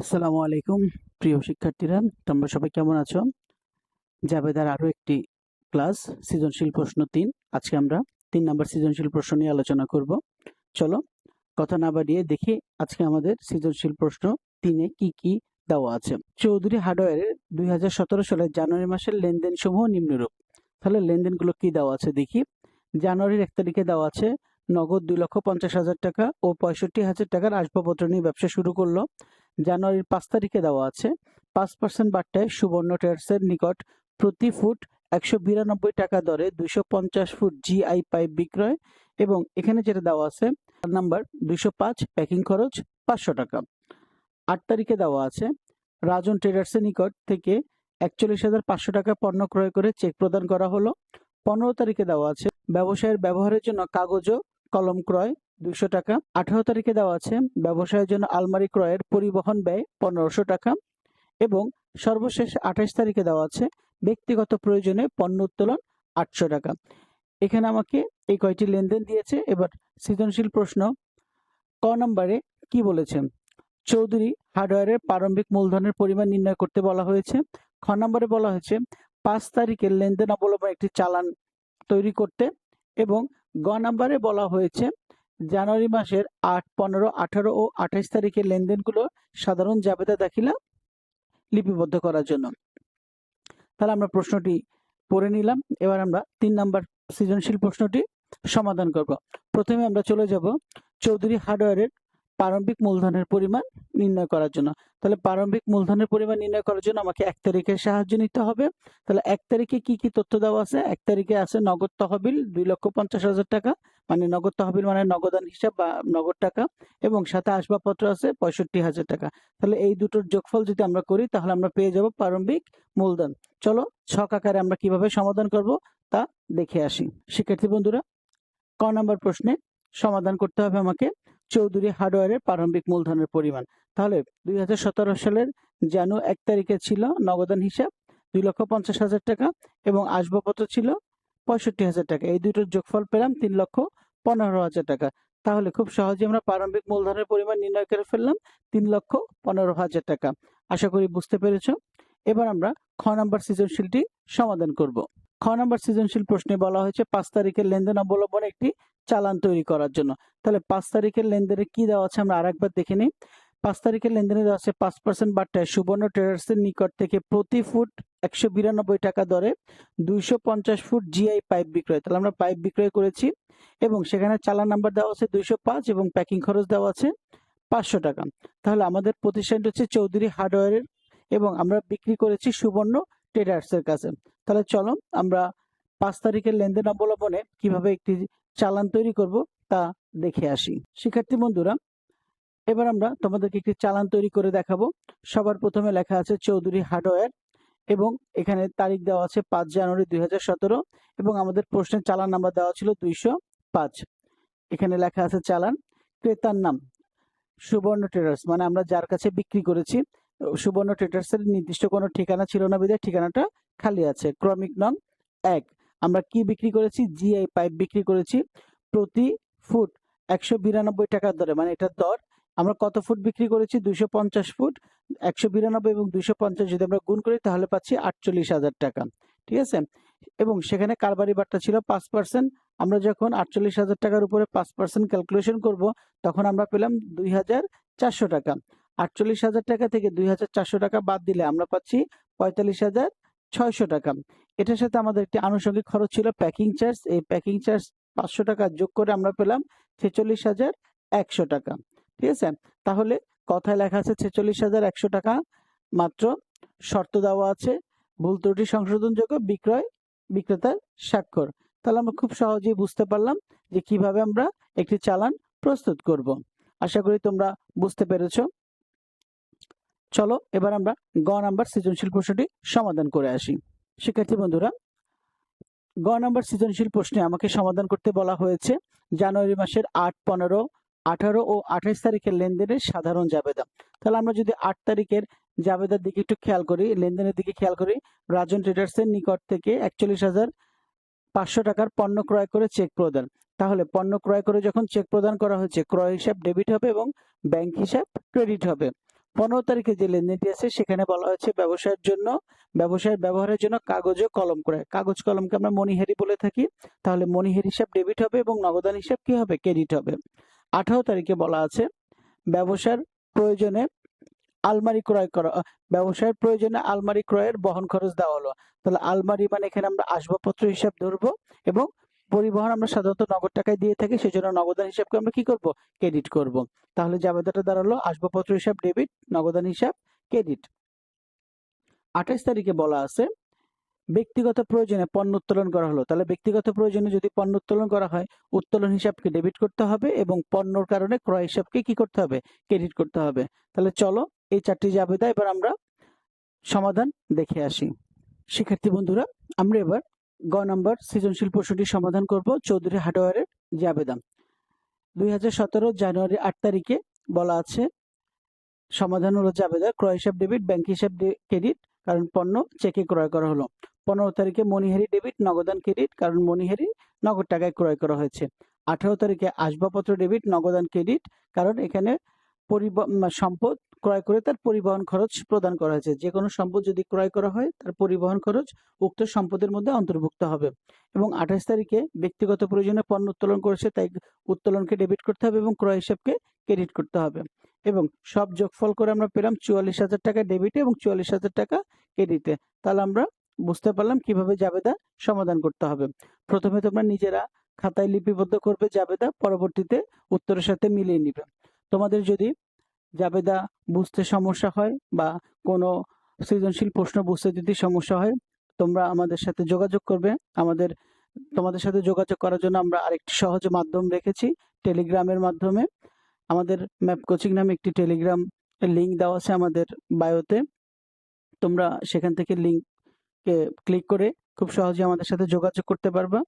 আসসালামু আলাইকুম, প্রিয় শিক্ষার্থীরা। তোমরা সবাই কেমন আছো? জাবেদার আরও একটি ক্লাস, সৃজনশীল প্রশ্ন তিন। আজকে আমরা তিন নম্বর সৃজনশীল প্রশ্ন নিয়ে আলোচনা করব। চলো, কথা না বাড়িয়ে দেখি আজকে আমাদের সৃজনশীল প্রশ্ন তিনে কি কি দেওয়া আছে। চৌধুরী হার্ডওয়্যারের দুই হাজার সালের জানুয়ারি মাসের লেনদেন সমূহ নিম্নরূপ। তাহলে লেনদেনগুলো কি দেওয়া আছে দেখি। জানুয়ারির এক তারিখে দেওয়া আছে নগদ দুই লক্ষ পঞ্চাশ হাজার টাকা ও পঁয়ষট্টি হাজার টাকার আসবাবপত্র নিয়ে ব্যবসা শুরু করল। জানুয়ারির পাঁচ তারিখে দেওয়া আছে। পাঁচ পার্সেন্ট বার্তায় সুবর্ণ ট্রেডসের নিকট প্রতি ফুট একশো বিরানব্বই টাকা দরে দুইশো পঞ্চাশ ফুট জিআই পাইপ বিক্রয় এবং এখানে যেটা দেওয়া আছে, তার নাম্বার দুইশো পাঁচ, প্যাকিং খরচ পাঁচশো টাকা। আট তারিখে দেওয়া আছে, রাজন ট্রেডার্সের নিকট থেকে একচল্লিশ হাজার পাঁচশো টাকা পণ্য ক্রয় করে চেক প্রদান করা হলো। পনেরো তারিখে দেওয়া আছে, ব্যবসায়ের ব্যবহারের জন্য কাগজ ও কলম ক্রয় দুইশো টাকা। আঠারো তারিখে দেওয়া আছে ব্যবসায়ের জন্য আলমারি ক্রয়ের পরিবহন ব্যয় পনেরোশো টাকা এবং সর্বশেষ আঠাশ তারিখে দেওয়া আছে ব্যক্তিগত প্রয়োজনে পণ্য উত্তোলন আটশো টাকা। এখানে আমাকে এই কয়টি লেনদেন দিয়েছে, এবার সৃজনশীল প্রশ্ন, ক নম্বরে কি বলেছেন চৌধুরী হার্ডওয়্যারের প্রারম্ভিক মূলধনের পরিমাণ নির্ণয় করতে বলা হয়েছে। খ নম্বরে বলা হয়েছে, পাঁচ তারিখের লেনদেন অবলম্বন একটি চালান তৈরি করতে এবং গ নাম্বারে বলা হয়েছে, জানুয়ারি মাসের আট, পনেরো, আঠারো ও আঠাইশ তারিখের লেনদেনগুলো সাধারণ জাবেদা দাখিলা লিপিবদ্ধ করার জন্য। তাহলে আমরা প্রশ্নটি পড়ে নিলাম। এবার আমরা তিন নাম্বার সৃজনশীল প্রশ্নটি সমাধান করব। প্রথমে আমরা চলে যাব চৌধুরী হার্ডওয়্যারের প্রারম্ভিক মূলধনের পরিমাণ নির্ণয় করার জন্য। তাহলে প্রারম্ভিক মূলধনের পরিমাণ নির্ণয় করার জন্য আমাকে এক তারিখের সাহায্য নিতে হবে। তাহলে এক তারিখে কি কি তথ্য দেওয়া আছে? এক তারিখে আছে নগদ তহবিল দুই লক্ষ পঞ্চাশ হাজার টাকা মানে নগদ তহবিল মানে নগদান হিসাব বা নগদ টাকা, এবং সাথে আসবাবপত্র আছে পঁয়ষট্টি হাজার টাকা। তাহলে এই দুটোর যোগফল যদি আমরা করি, তাহলে আমরা পেয়ে যাব প্রারম্ভিক মূলধন। চলো ছক আকারে আমরা কীভাবে সমাধান করব তা দেখে আসি। শিক্ষার্থী বন্ধুরা, ক নম্বর প্রশ্নে সমাধান করতে হবে আমাকে। চৌধুরী হার্ডওয়্যারের প্রারম্ভিক মূলধনের পরিমাণ। তাহলে দুই হাজার সতেরো সালের জানু এক তারিখে ছিল নগদান হিসাব দুই লক্ষ পঞ্চাশ হাজার টাকা এবং আসবাবপত্র ছিল পঁয়ষট্টি হাজার টাকা। এই দুটোর যোগফল পেলাম তিন লক্ষ পনেরো হাজার টাকা। তাহলে খুব সহজে আমরা প্রারম্ভিক মূলধনের পরিমাণ নির্ণয় করে ফেললাম তিন লক্ষ পনেরো হাজার টাকা। আশা করি বুঝতে পেরেছ। এবার আমরা খ নম্বর সৃজনশীলটি সমাধান করব। খ নম্বর সৃজনশীল প্রশ্নে বলা হয়েছে, পাঁচ তারিখের লেনদেন অবলম্বনে একটি চালান তৈরি করার জন্য। তাহলে পাঁচ তারিখের লেনদেনে কি দেওয়া আছে আমরা আরেকবার দেখে নিই। পাঁচ তারিখের লেনদেনে দেওয়া আছে পাঁচ পার্সেন্ট বার্তায় সুবর্ণ ট্রেডার্সের নিকট থেকে প্রতি ফুট একশো বিরানব্বই টাকা দরে দুইশো পঞ্চাশ ফুট জিআই পাইপ বিক্রয়। তাহলে আমরা পাইপ বিক্রয় করেছি এবং সেখানে চালান নাম্বার দেওয়া আছে দুইশো পাঁচ এবং প্যাকিং খরচ দেওয়া আছে পাঁচশো টাকা। তাহলে আমাদের প্রতিষ্ঠানটি হচ্ছে চৌধুরী হার্ডওয়্যারের এবং আমরা বিক্রি করেছি সুবর্ণ ট্রেডার্সের কাছে। তাহলে চলো আমরা পাঁচ তারিখের লেনদেন অবলম্বনে কীভাবে একটি চালান তৈরি করব তা দেখে আসি। শিক্ষার্থী বন্ধুরা, এবার আমরা তোমাদেরকে একটি চালান তৈরি করে দেখাবো। সবার প্রথমে লেখা আছে চৌধুরী হার্ডওয়্যার এবং এখানে তারিখ দেওয়া আছে পাঁচ জানুয়ারি দুই হাজার সতেরো এবং আমাদের প্রশ্নের চালান নাম্বার দেওয়া ছিল দুইশো পাঁচ। এখানে লেখা আছে চালান, ক্রেতার নাম, সুবর্ণ ট্রেডার্স মানে আমরা যার কাছে বিক্রি করেছি সুবর্ণ ট্রেডার্স এর নির্দিষ্ট কোনো ঠিকানা ছিল না বিধায় ঠিকানাটা খালি আছে। ক্রমিক নং এক। আমরা কি বিক্রি করেছি? জিআই পাইপ বিক্রি করেছি প্রতি ফুট একশো বিরানব্বই টাকার দরে মানে এটার দর। আমরা কত ফুট বিক্রি করেছি? দুইশো পঞ্চাশ ফুট, একশো বিরানব্বই এবং দুইশো পঞ্চাশ যদি আমরা গুণ করি তাহলে পাচ্ছি আটচল্লিশ হাজার টাকা। ঠিক আছে? এবং সেখানে কারবারি বারটা ছিল পাঁচ পার্সেন্ট আমরা যখন আটচল্লিশ হাজার টাকার উপরে পাঁচ পার্সেন্ট ক্যালকুলেশন করব, তখন আমরা পেলাম দুই হাজার চারশো টাকা। আটচল্লিশ হাজার টাকা থেকে দুই হাজার চারশো টাকা বাদ দিলে আমরা পাচ্ছি পঁয়তাল্লিশ হাজার ছয়শো টাকা। এটার সাথে আমাদের একটি আনুষঙ্গিক খরচ ছিল প্যাকিং চার্জ। এই প্যাকিং চার্জ পাঁচশো টাকা যোগ করে আমরা পেলাম ছেচল্লিশ হাজার একশো টাকা। ঠিক আছে? তাহলে কথায় লেখা আছে ছেচল্লিশ হাজার একশো টাকা মাত্র। শর্ত দেওয়া আছে ভুল ত্রুটি সংশোধনযোগ্য বিক্রয় বিক্রেতার স্বাক্ষর। তাহলে আমরা খুব সহজেই বুঝতে পারলাম যে কীভাবে আমরা একটি চালান প্রস্তুত করব। আশা করি তোমরা বুঝতে পেরেছ। চলো, এবার আমরা গ নাম্বার সৃজনশীল প্রশ্নটি সমাধান করে আসি। শিক্ষার্থী বন্ধুরা, গ নাম্বার সৃজনশীল প্রশ্নে আমাকে সমাধান করতে বলা হয়েছে, জানুয়ারি মাসের আট, পনেরো, আঠারো ও আঠাইশ তারিখের লেনদেনের সাধারণ জাবেদা। তাহলে আমরা যদি আট তারিখের জাবেদার দিকে একটু খেয়াল করি, লেনদেনের দিকে খেয়াল করি, রাজন ট্রেডার্সের নিকট থেকে একচল্লিশ হাজার পাঁচশো টাকার পণ্য ক্রয় করে চেক প্রদান। তাহলে পণ্য ক্রয় করে যখন চেক প্রদান করা হয়েছে ক্রয় হিসাব ডেবিট হবে এবং ব্যাংক হিসাব ক্রেডিট হবে। পনেরো তারিখে যে লেনদেনটি আছে, সেখানে বলা হয়েছে ব্যবসায়ের জন্য ব্যবসায়ের ব্যবহারের জন্য কাগজ ও কলম ক্রয়। কাগজ কলমকে আমরা মনিহারি বলে থাকি। তাহলে মনিহারি হিসাব ডেবিট হবে এবং নগদান হিসাব কি হবে? ক্রেডিট হবে। আঠারো তারিখে বলা আছে, ব্যবসার প্রয়োজনে আলমারি ক্রয় করা ব্যবসায়ের প্রয়োজনে আলমারি ক্রয়ের বহন খরচ দেওয়া হলো। তাহলে আলমারি মানে এখানে আমরা আসবাবপত্র হিসাব ধরবো এবং পরিবহন আমরা সাধারণত নগদ টাকায় দিয়ে থাকি, সেজন্য নগদান হিসাবকে আমরা কি করব? ক্রেডিট করব। তাহলে জাবেদাটা দাঁড়াল, আসবাবপত্র হিসাব, ডেবিট, নগদান হিসাব, ক্রেডিট। আঠাশ তারিখে বলা আছে, ব্যক্তিগত প্রয়োজনে পণ্য উত্তোলন করা হলো। তাহলে ব্যক্তিগত প্রয়োজনে যদি পণ্য উত্তোলন করা হয়, উত্তোলন হিসাবকে ডেবিট করতে হবে এবং পণ্যর কারণে ক্রয় হিসাবকে কি করতে হবে? ক্রেডিট করতে হবে। তাহলে চলো, এই চারটি জাবেদা এবার আমরা সমাধান দেখে আসি। শিক্ষার্থী বন্ধুরা, আমরা এবার গ নম্বর, সৃজনশীল প্রশ্নটির সমাধান করব চৌধুরী হার্ডওয়্যারের জাবেদা দুই হাজার সতেরো জানুয়ারি আট তারিখে বলা আছে, সমাধান হলো জাবেদা ক্রয় হিসাব ডেবিট, ব্যাংক হিসাব ক্রেডিট, কারণ পণ্য চেকে ক্রয় করা হলো। পনেরো তারিখে মনিহারি ডেবিট, নগদান ক্রেডিট, কারণ মনিহারি নগদ টাকায় ক্রয় করা হয়েছে। আঠারো তারিখে আসবাবপত্র ডেবিট, নগদান ক্রেডিট, কারণ এখানে সম্পদ ক্রয় করে তার পরিবহন খরচ প্রদান করা হয়েছে। যে কোনো সম্পদ যদি ক্রয় করা হয়, তার পরিবহন খরচ উক্ত সম্পদের মধ্যে অন্তর্ভুক্ত হবে এবং আঠাশ তারিখে ব্যক্তিগত প্রয়োজনে পণ্য উত্তোলন করেছে, তাই উত্তোলনকে ডেবিট করতে হবে এবং ক্রয় হিসাবকে ক্রেডিট করতে হবে এবং সব যোগফল করে আমরা পেলাম চুয়াল্লিশ হাজার টাকা ডেবিটে এবং চুয়াল্লিশ হাজার টাকা ক্রেডিটে। তাহলে আমরা বুঝতে পারলাম কীভাবে জাবেদা সমাধান করতে হবে। প্রথমে তোমরা নিজেরা খাতায় লিপিবদ্ধ করবে জাবেদা, পরবর্তীতে উত্তরের সাথে মিলিয়ে নিবে। তোমাদের যদি জাবেদা বুঝতে সমস্যা হয় বা কোনো সৃজনশীল প্রশ্ন বুঝতে যদি সমস্যা হয়, তোমরা আমাদের সাথে যোগাযোগ করবে। আমাদের, তোমাদের সাথে যোগাযোগ করার জন্য আমরা আরেকটি সহজ মাধ্যম রেখেছি, টেলিগ্রামের মাধ্যমে। আমাদের ম্যাপ কোচিং নামে একটি টেলিগ্রাম লিঙ্ক দেওয়া আছে আমাদের বায়োতে। তোমরা সেখান থেকে লিংকে ক্লিক করে খুব সহজে আমাদের সাথে যোগাযোগ করতে পারবা।